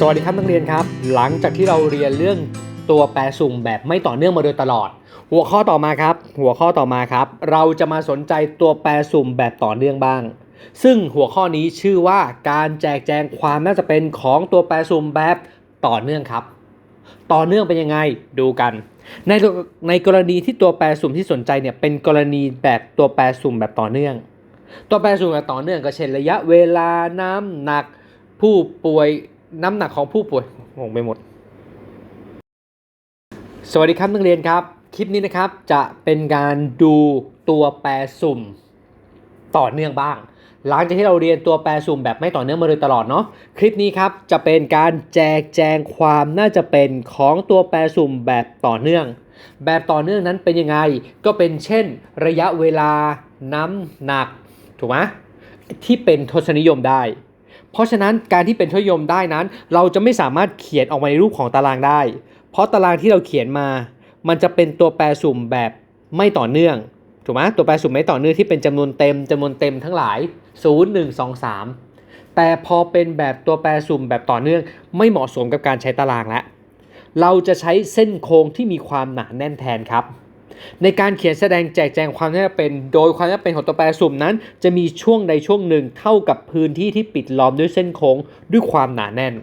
สวัสดีครับนักเรียนครับ หลังจากที่เราเรียนเรื่องตัวแปรสุ่มแบบไม่ต่อเนื่องมาโดยตลอด หัวข้อต่อมาครับ หัวข้อต่อมาครับ เราจะมาสนใจตัวแปรสุ่มแบบต่อเนื่องบ้าง ซึ่งหัวข้อนี้ชื่อว่าการแจกแจงความน่าจะเป็นของตัวแปรสุ่มแบบต่อเนื่องครับ ต่อเนื่องเป็นยังไงดูกัน ในในกรณีที่ตัวแปรสุ่มที่สนใจเนี่ยเป็นกรณีแบบตัวแปรสุ่มแบบต่อเนื่อง ตัวแปรสุ่มแบบต่อเนื่องก็เช่นระยะเวลาน้ำหนัก ผู้ป่วย น้ำหนักของผู้ป่วยงงไปหมด สวัสดีครับนักเรียนครับ คลิปนี้นะครับจะเป็นการดูตัวแปรสุ่มต่อเนื่องบ้าง หลังจากที่เราเรียนตัวแปรสุ่มแบบไม่ต่อเนื่องมาโดยตลอดเนาะคลิปนี้ครับจะเป็นการแจกแจงความน่าจะเป็นของตัวแปรสุ่มแบบต่อเนื่อง แบบต่อเนื่องนั้นเป็นยังไง ก็เป็นเช่น ระยะเวลาน้ำหนักถูกไหมที่เป็นทศนิยมได้ ราะฉะนั้นการที่เป็นทศนิยมได้นั้น เราจะไม่สามารถเขียนออกมาในรูปของตารางได้ เพราะตารางที่เราเขียนมา มันจะเป็นตัวแปรสุ่มแบบไม่ต่อเนื่องถูกไหมตัวแปรสุ่มไม่ต่อเนื่องที่เป็นจำนวนเต็มจำนวนเต็มทั้งหลาย 0 1 2 3 แต่พอเป็นแบบตัวแปรสุ่มแบบต่อเนื่อง ไม่เหมาะสมกับการใช้ตารางแล้วเราจะใช้เส้นโค้งที่มีความหนาแน่นแทนครับ ในการเขียนแสดงแจกแจงความน่าจะเป็น โดยความน่าจะเป็นของตัวแปรสุ่มนั้น จะมีช่วงใดช่วงหนึ่งเท่ากับพื้นที่ที่ปิดล้อมด้วยเส้นโค้งด้วยความหนาแน่น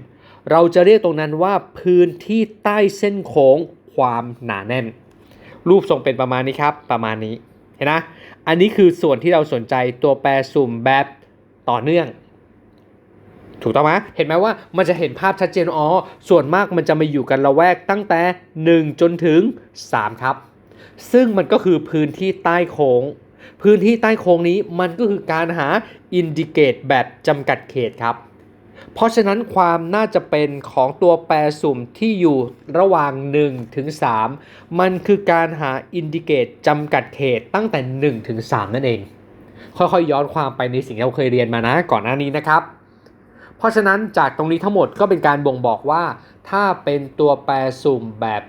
เราจะเรียกตรงนั้นว่าพื้นที่ใต้เส้นโค้งความหนาแน่น รูปทรงเป็นประมาณนี้ครับ ประมาณนี้เห็นนะ อันนี้คือส่วนที่เราสนใจตัวแปรสุ่มแบบต่อเนื่อง ถูกต้องไหมเห็นไหมว่ามันจะเห็นภาพชัดเจนอ๋อส่วนมากมันจะมาอยู่กันละแวกตั้งแต่ 1 จนถึง 3 ครับ ซึ่งมันก็คือพื้นที่ใต้โค้ง พื้นที่ใต้โค้งนี้มันก็คือการหาอินดิเกตแบบจำกัดเขตครับ เพราะฉะนั้นความน่าจะเป็นของตัวแปรสุ่มที่อยู่ระหว่าง 1 ถึง 3 มันคือการหาอินดิเกตจำกัดเขตตั้งแต่ 1 ถึง 3 นั่นเอง ค่อยๆย้อนความไปในสิ่งที่เราเคยเรียนมานะก่อนหน้านี้นะครับเพราะฉะนั้นจากตรงนี้ทั้งหมดก็เป็นการบ่งบอกว่า ถ้าเป็นตัวแปรสุ่มแบบ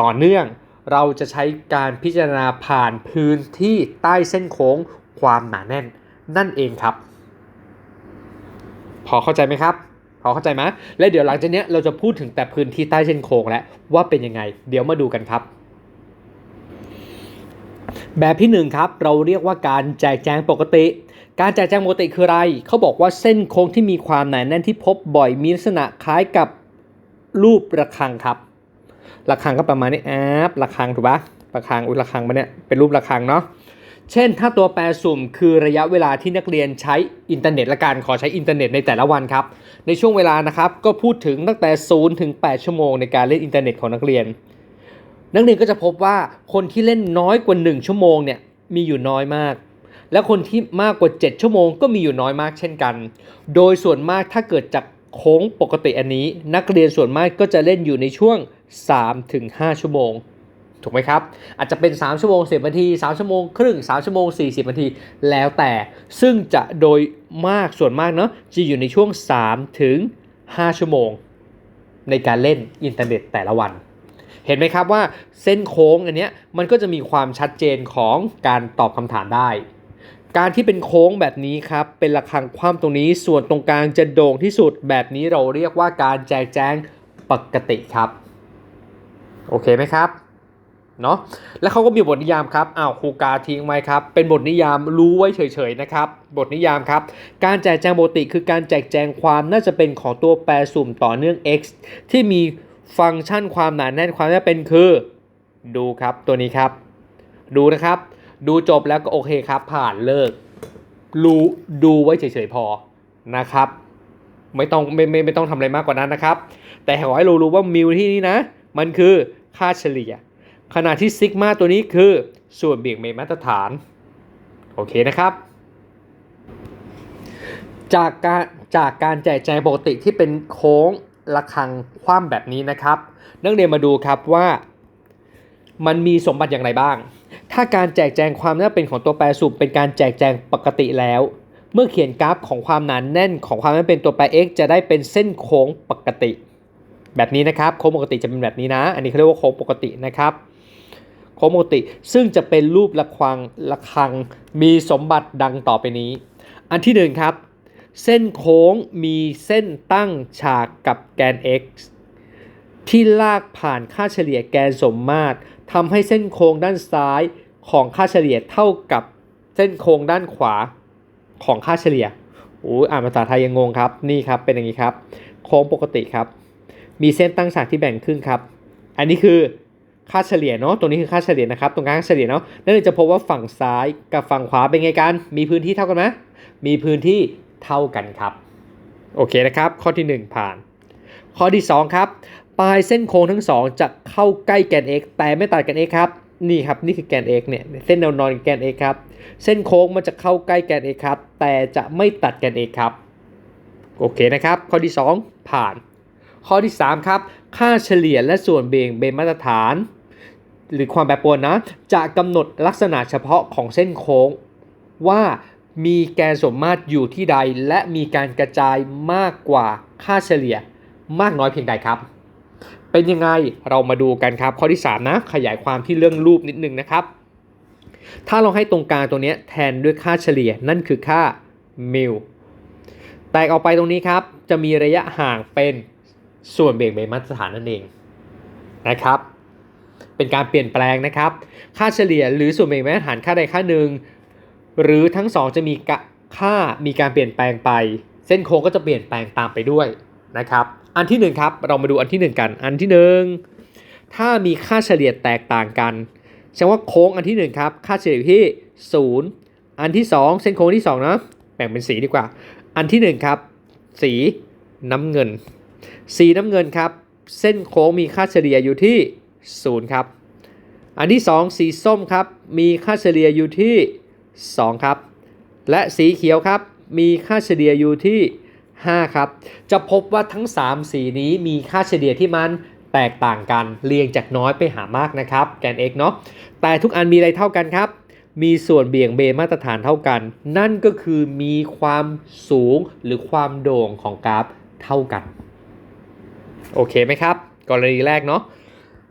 ต่อเนื่อง เราจะใช้การพิจารณาผ่านพื้นที่ใต้เส้นโค้งความหนาแน่นนั่นเองครับ พอเข้าใจไหมครับ พอเข้าใจไหมและเดี๋ยวหลังจากนี้เราจะพูดถึงแต่พื้นที่ใต้เส้นโค้งแล้วว่าเป็นยังไง เดี๋ยวมาดูกันครับ แบบที่หนึ่งครับ เราเรียกว่าการแจกแจงปกติ การแจกแจงปกติคืออะไร เขาบอกว่าเส้นโค้งที่มีความหนาแน่นที่พบบ่อยมีลักษณะคล้ายกับรูประฆังครับ ระฆังก็ประมาณนี้แอบระฆังถูกปะระฆังอุยระฆังมาเนี่ยเป็นรูประฆังเนาะเช่น ถ้าตัวแปรสุ่มคือระยะเวลาที่นักเรียนใช้อินเทอร์เน็ตละกันขอใช้อินเทอร์เน็ตในแต่ละวันครับ ในช่วงเวลานะครับก็พูดถึงตั้งแต่0ถึง8ชั่วโมงในการเล่นอินเทอร์เน็ตของนักเรียน นักเรียนก็จะพบว่าคนที่เล่นน้อยกว่า 1 ชั่วโมงเนี่ยมีอยู่น้อยมาก และคนที่มากกว่า 7 ชั่วโมงก็มีอยู่น้อยมากเช่นกัน โดยส่วนมากถ้าเกิดจาก โค้งปกติอันนี้นักเรียนส่วนมากก็จะเล่นอยู่ในช่วง 3-5 ชั่วโมง ถูกไหมครับ อาจจะเป็น 3 ชั่วโมง 10นาที 3 ชั่วโมงครึ่ง 3 ชั่วโมง 40นาที แล้วแต่ซึ่งจะโดยมากส่วนมากเนาะจะอยู่ในช่วง 3-5 ชั่วโมง ในการเล่นอินเทอร์เน็ตแต่ละวันเห็นไหมครับว่าเส้นโค้งอันเนี้ยมันก็จะมีความชัดเจนของการตอบคำถามได้ การที่เป็นโค้งแบบนี้ครับ เป็นระฆังคว่ำตรงนี้ ส่วนตรงกลางจะโด่งที่สุด แบบนี้เราเรียกว่าการแจกแจงปกติครับ โอเคไหมครับเนาะแล้วเขาก็มีบทนิยามครับอ้าวครูกาทิ้งไว้ครับ เป็นบทนิยามรู้ไว้เฉยๆนะครับ บทนิยามครับ การแจกแจงปกติคือการแจกแจงความน่าจะเป็นของตัวแปรสุ่มต่อเนื่อง x ที่มีฟังก์ชันความหนาแน่นความน่าจะเป็นคือ ดูครับตัวนี้ครับ ดูนะครับ ดูจบแล้วก็โอเคครับ ผ่านเลิกรู้ดูไว้เฉยๆพอนะครับ ไม่ต้องไม่ไม่ไม่ต้องทำอะไรมากกว่านั้นนะครับ แต่ขอให้รู้รู้ว่ามิวที่นี่นะ มันคือค่าเฉลี่ย ขณะที่ซิกมาตัวนี้คือส่วนเบี่ยงเบนมาตรฐาน โอเคนะครับ จากการจากการแจกแจงปกติที่เป็นโค้งระฆังคว่ำแบบนี้นะครับ นักเรียนมาดูครับว่ามันมีสมบัติอย่างไรบ้าง ถ้าการแจกแจงความน่าเป็นของตัวแปรสุ่มเป็นการแจกแจงปกติแล้ว เมื่อเขียนกราฟของความหนานแน่นของความน่าเป็นตัวแปร x จะได้เป็นเส้นโค้งปกติ แบบนี้นะครับโค้งปกติจะเป็นแบบนี้นะ อันนี้เขาเรียกว่าโค้งปกตินะครับโค้งปกติซึ่งจะเป็นรูประฆังระฆังมีสมบัติดังต่อไปนี้ อันที่หนึ่งครับ เส้นโค้งมีเส้นตั้งฉากกับแกน x ที่ลากผ่านค่าเฉลี่ยแกนสมมาตรทำให้เส้นโค้งด้านซ้าย ของค่าเฉลี่ยเท่ากับเส้นโค้งด้านขวาของค่าเฉลี่ยโอ้อ่านภาษาไทยยังงงครับ นี่ครับ เป็นอย่างนี้ครับ โค้งปกติครับ มีเส้นตั้งฉากที่แบ่งครึ่งครับ อันนี้คือค่าเฉลี่ยเนาะ ตรงนี้คือค่าเฉลี่ยนะครับ ตรงกลางค่าเฉลี่ยเนาะ นั่นเลยจะพบว่าฝั่งซ้ายกับฝั่งขวาเป็นไงกัน มีพื้นที่เท่ากันไหมมีพื้นที่เท่ากันครับ โอเคนะครับ ข้อที่ 1 ผ่าน ข้อที่ 2 ครับ ปลายเส้นโค้งทั้งสองจะเข้าใกล้แกน x แต่ไม่ตัดแกน x ครับ นี่ครับนี่คือแกน x เนี่ยเส้นแนวนอนแกน x ครับ เส้นโค้งมันจะเข้าใกล้แกน x ครับ แต่จะไม่ตัดแกน x ครับโอเคนะครับ ข้อที่ 2 ผ่าน ข้อที่ 3 ครับ ค่าเฉลี่ยและส่วนเบี่ยงเบนมาตรฐาน หรือความแปรปรวนนะ จะกำหนดลักษณะเฉพาะของเส้นโค้ง ว่ามีแกนสมมาตรอยู่ที่ใด และมีการกระจายมากกว่าค่าเฉลี่ยมากน้อยเพียงใดครับ เป็นยังไงเรามาดูกันครับ ข้อที่ 3 นะ ขยายความที่เรื่องรูปนิดนึงนะครับ ถ้าเราให้ตรงกลางตัวนี้แทนด้วยค่าเฉลี่ยนั่นคือค่ามิลแตกออกไปตรงนี้ครับ จะมีระยะห่างเป็นส่วนเบี่ยงเบนมาตรฐานนั่นเองนะครับ เป็นการเปลี่ยนแปลงนะครับ ค่าเฉลี่ยหรือส่วนเบี่ยงเบนมาตรฐานค่าใดค่าหนึ่งหรือทั้งสองจะมีค่ามีการเปลี่ยนแปลงไป เส้นโค้งก็จะเปลี่ยนแปลงตามไปด้วยนะครับ อันที่หนึ่งครับ เรามาดูอันที่หนึ่งกัน อันที่หนึ่งถ้ามีค่าเฉลี่ยแตกต่างกันแสดงว่าโค้งอันที่หนึ่งครับ ค่าเฉลี่ยอยู่ที่ศูนย์อันที่สองเส้นโค้งที่สองนะแบ่งเป็นสีดีกว่า อันที่หนึ่งครับ สีน้ำเงิน สีน้ำเงินครับ เส้นโค้งมีค่าเฉลี่ยอยู่ที่ 0 ครับ อันที่ 2 สีส้มครับ มีค่าเฉลี่ยอยู่ที่ 2 ครับ และสีเขียวครับ มีค่าเฉลี่ยอยู่ที่ 5 ครับ จะพบว่าทั้ง 3 สีนี้มีค่าเฉลี่ยที่มันแตกต่างกันเรียงจากน้อยไปหามากนะครับแกน x เนาะแต่ทุกอันมีอะไรเท่ากันครับ มีส่วนเบี่ยงเบนมาตรฐานเท่ากัน นั่นก็คือมีความสูงหรือความโด่งของกราฟเท่ากัน โอเคไหมครับ กรณีแรกเนาะ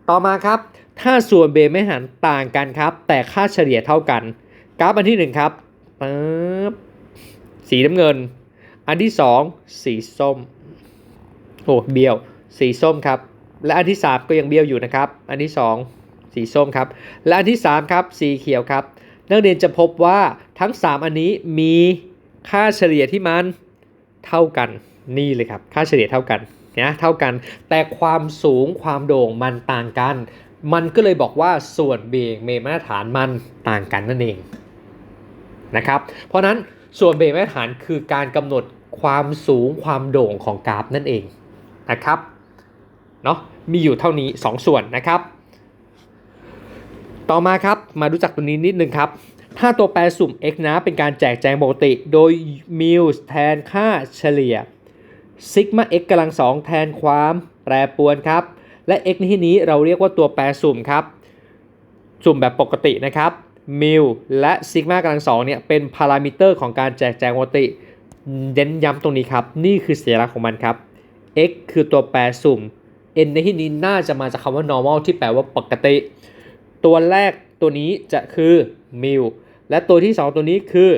ต่อมาครับ ถ้าส่วนเบนไม่หันต่างกันครับ แต่ค่าเฉลี่ยเท่ากัน กราฟอันที่1ครับปึ๊บสีน้ำเงิน อันที่ 2 สีส้มโอ้เบี้ยว สีส้มครับ และอันที่ 3 ก็ยังเบี้ยวอยู่นะครับ อันที่ 2 สีส้มครับ และอันที่ 3 ครับ สีเขียวครับ นักเรียนจะพบว่าทั้ง 3 อันนี้มีค่าเฉลี่ยที่มันเท่ากันนี่เลยครับ ค่าเฉลี่ยเท่ากันนะเท่ากัน แต่ความสูงความโด่งมันต่างกัน มันก็เลยบอกว่าส่วนเบี่ยงเมมาตรฐานมันต่างกันนั่นเองนะครับ เพราะนั้น ส่วนเบี่ยงมาตรฐานคือการกำหนดความสูงความโด่งของกราฟนั่นเองนะครับเนาะมีอยู่เท่านี้2ส่วนนะครับ ต่อมาครับมารู้จักตัวนี้นิดนึงครับ ถ้าตัวแปรสุ่ม x นะเป็นการแจกแจงปกติ โดยมิลแทนค่าเฉลี่ยซิกมา x กำลังสองแทนความแปรปรวนครับ และ x ในที่นี้เราเรียกว่าตัวแปรสุ่มครับ สุ่มแบบปกตินะครับ มิลและซิกมากำลังสองเนี่ยเป็นพารามิเตอร์ของการแจกแจงปกติเน้นย้ำตรงนี้ครับ นี่คือสัญลักษณ์ของมันครับ x คือตัวแปรสุ่ม n ในที่นี้น่าจะมาจากคำว่า normal ที่แปลว่าปกติ ตัวแรกตัวนี้จะคือมิลและตัวที่ 2 ตัวนี้คือ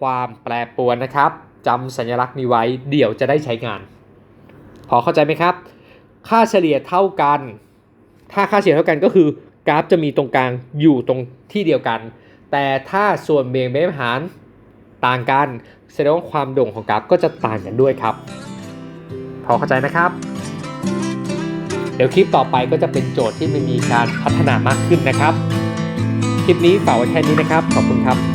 ความแปรปรวนนะครับจำสัญลักษณ์นี้ไว้เดี๋ยวจะได้ใช้งาน พอเข้าใจไหมครับ ค่าเฉลี่ยเท่ากัน ถ้าค่าเฉลี่ยเท่ากันก็คือกราฟจะมีตรงกลางอยู่ตรงที่เดียวกัน แต่ถ้าส่วนเบี่ยงเบนหารต่างกัน แสดงว่าความโด่งของกราฟก็จะต่างกันด้วยครับ พอเข้าใจนะครับ เดี๋ยวคลิปต่อไปก็จะเป็นโจทย์ที่มันมีการพัฒนามากขึ้นนะครับ คลิปนี้ฝากไว้แค่นี้นะครับ ขอบคุณครับ